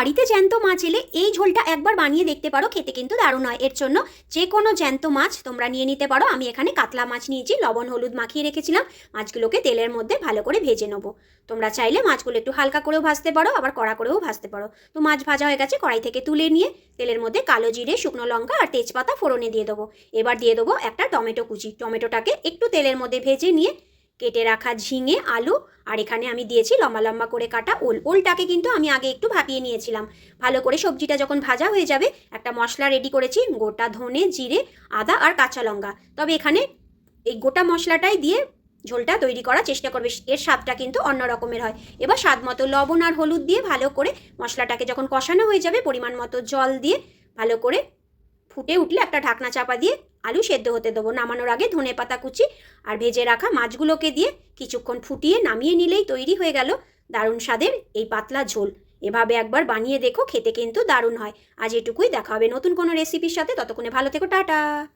বাড়িতে জ্যান্ত মাছ এলে এই ঝোলটা একবার বানিয়ে দেখতে পারো, খেতে কিন্তু দারুণ হয়। এর জন্য যে কোনো জ্যান্ত মাছ তোমরা নিয়ে নিতে পারো। আমি এখানে কাতলা মাছ নিয়েছি, লবণ, হলুদ মাখিয়ে রেখেছিলাম। মাছগুলোকে তেলের মধ্যে ভালো করে ভেজে নেব। তোমরা চাইলে মাছগুলো একটু হালকা করেও ভাজতে পারো, আবার কড়া করেও ভাজতে পারো। তো মাছ ভাজা হয়ে গেছে, কড়াই থেকে তুলে নিয়ে তেলের মধ্যে কালো জিরে, শুকনো লঙ্কা আর তেজপাতা ফোড়নে দিয়ে দেবো। এবার দিয়ে দেবো একটা টমেটো কুচি। টমেটোটাকে একটু তেলের মধ্যে ভেজে নিয়ে কেটে রাখা ঝিঙে, আলু, আর এখানে আমি দিয়েছি লম্বা লম্বা করে কাটা ওল। ওলটাকে কিন্তু আমি আগে একটু ভাপিয়ে নিয়েছিলাম। ভালো করে সবজিটা যখন ভাজা হয়ে যাবে, একটা মশলা রেডি করেছি, গোটা ধনে, জিরে, আদা আর কাঁচা লঙ্কা। তবে এখানে এই গোটা মশলাটাই দিয়ে ঝোলটা তৈরি করার চেষ্টা করবে। এর স্বাদটা কিন্তু অন্য রকমের হয়। এবার স্বাদ মতো লবণ আর হলুদ দিয়ে ভালো করে মশলাটাকে যখন কষানো হয়ে যাবে, পরিমাণ মতো জল দিয়ে ভালো করে ফুটে উঠলে একটা ঢাকনা চাপা দিয়ে আলু সেদ্ধ হতে দেবো। নামানোর আগে ধনে পাতা কুচি আর ভেজে রাখা মাছগুলোকে দিয়ে কিছুক্ষণ ফুটিয়ে নামিয়ে নিলেই তৈরি হয়ে গেল দারুণ স্বাদের এই পাতলা ঝোল। এভাবে একবার বানিয়ে দেখো, খেতে কিন্তু দারুণ হয়। আজ এটুকুই, দেখা হবে নতুন কোনো রেসিপির সাথে। ততক্ষণে ভালো থেকো, টাটা!